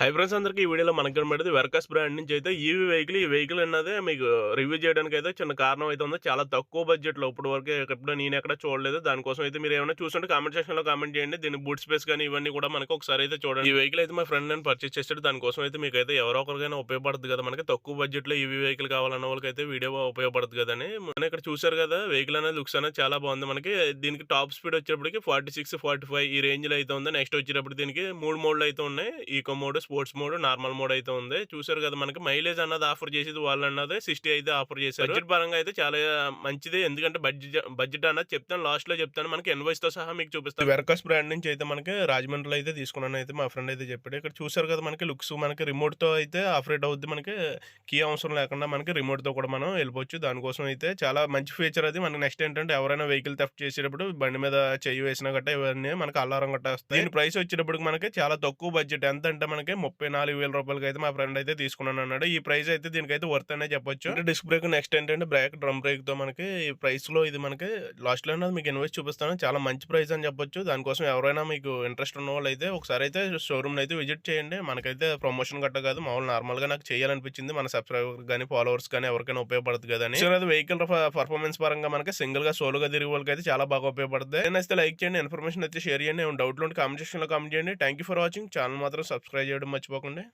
Hi friends అందరికీ ఈ వీడియోలో మనకు కనబడేది వెర్కస్ బ్రాండ్ నుంచి అయితే ఈవీ వెహికల్ ఈ వెహికల్ అన్నది మీకు రివ్యూ చేయడానికి అయితే చిన్న కారణం అయితే ఉంది. చాలా తక్కువ బడ్జెట్లో ఇప్పుడు వరకు ఎప్పుడు నేను ఎక్కడ చూడలేదు. దానికోసం అయితే మీరు ఏమైనా చూసుంటే కామెంట్ సెక్షన్లో కామెంట్ చేయండి. దీని బూట్ స్పేస్ కానీ ఇవన్నీ కూడా మనకు ఒకసారి అయితే చూడండి. ఈ వెహికల్ అయితే మా ఫ్రెండ్ నేను పర్చేస్ చేసాడు దానికోసం అయితే మీకు అయితే ఎవరో ఒకరికైనా ఉపయోగపడుతుంది కదా మనకి. తక్కువ బడ్జెట్లో ఈవీ వెహికల్ కావాలన్న వాళ్ళకి అయితే వీడియో ఉపయోగపడుతుంది కదని మనం ఇక్కడ చూసారు కదా వెహికల్ అనేది లుక్స్ అనేది చాలా బాగుంది మనకి. దీనికి టాప్ స్పీడ్ వచ్చేటప్పటికి ఫార్టీ సిక్స్ ఫార్టీ ఫైవ్ ఈ రేంజ్లో అయితే ఉంది. నెక్స్ట్ వచ్చేటప్పుడు దీనికి మూడు మోడ్లు అయితే ఉన్నాయి. Eco mode sports mode normal mode అయితే ఉంది. చూసారు కదా మనకి మైలేజ్ అన్నది ఆఫర్ చేసేది వాళ్ళు అన్నది సిక్స్టీ అయితే ఆఫర్ చేశారు. బడ్జెట్ పరంగా అయితే చాలా మంచిది. ఎందుకంటే బడ్జెట్ బడ్జెట్ అన్నది చెప్తాను లాస్ట్లో చెప్తాను. మనకి ఎన్వైస్తో సహా మీకు చూపిస్తాను. వెర్కస్ బ్రాండ్ నుంచి అయితే మనకి రాజమండ్రిలో అయితే తీసుకున్నాను అయితే మా ఫ్రెండ్ అయితే చెప్పాడు. ఇక్కడ చూసారు కదా మనకి లుక్స్ మనకి రిమోట్తో అయితే ఆపరేట్ అవుద్ది మనకి. కీ అవసరం లేకుండా మనకి రిమోట్తో కూడా మనం వెళ్ళిపోవచ్చు. దానికోసం అయితే చాలా మంచి ఫీచర్ అది. మనకి నెక్స్ట్ ఏంటంటే ఎవరైనా వెహికల్ థెఫ్ట్ చేసేటప్పుడు బండి మీద చెయ్యి వేసినా గట్ట ఇవన్నీ మనకి అలారం గట్ట వస్తాయి దీని ప్రైస్ వచ్చేటప్పటికి మనకి చాలా తక్కువ బడ్జెట్. ఎంత అంటే మనకి ముప్పై నాలుగు వేల రూపాయలకి అయితే మా ఫ్రెండ్ అయితే తీసుకున్నాను అన్నాడు. ఈ ప్రైస్ అయితే దీనికైతే వర్త్ అనే చెప్పొచ్చు. డిస్క్ బ్రేక్ నెక్స్ట్ ఏంటంటే బ్రేక్ డ్రమ్ బ్రేక్తో మనకి ఈ ప్రైస్లో ఇది మనకి లాస్ట్లో మీకు ఇన్వెస్ట్ చూపిస్తాను. చాలా మంచి ప్రైస్ అని చెప్పొచ్చు. దానికోసం ఎవరైనా మీకు ఇంట్రెస్ట్ ఉన్న వాళ్ళు అయితే ఒకసారి అయితే షోరూమ్ అయితే విజిట్ చేయండి. మనకైతే ప్రమోషన్ గట్ట కాదు. మామూలు నార్మల్గా నాకు చేయాలనిపించింది. మన సబ్స్క్రైబర్ కానీ ఫాలోవర్స్ కానీ ఎవరికైనా ఉపయోగపడుతుంది కదా అని. అది వెహికల్ పర్ఫార్మెన్స్ పరంగా మనకి సింగిల్గా సోలోగా తిరిగే వాళ్ళకి అయితే చాలా బాగా ఉపయోగపడుతుంది. నేనైతే లైక్ చేయండి. ఇన్ఫర్మేషన్ అయితే షేర్ చేయండి. డౌట్లు ఉంటే కామెంట్ సెక్షన్లో కామెంట్ చేయండి. Thank you for watching channel మాత్రం సబ్స్క్రైబ్ చేయడం మర్చిపోకండి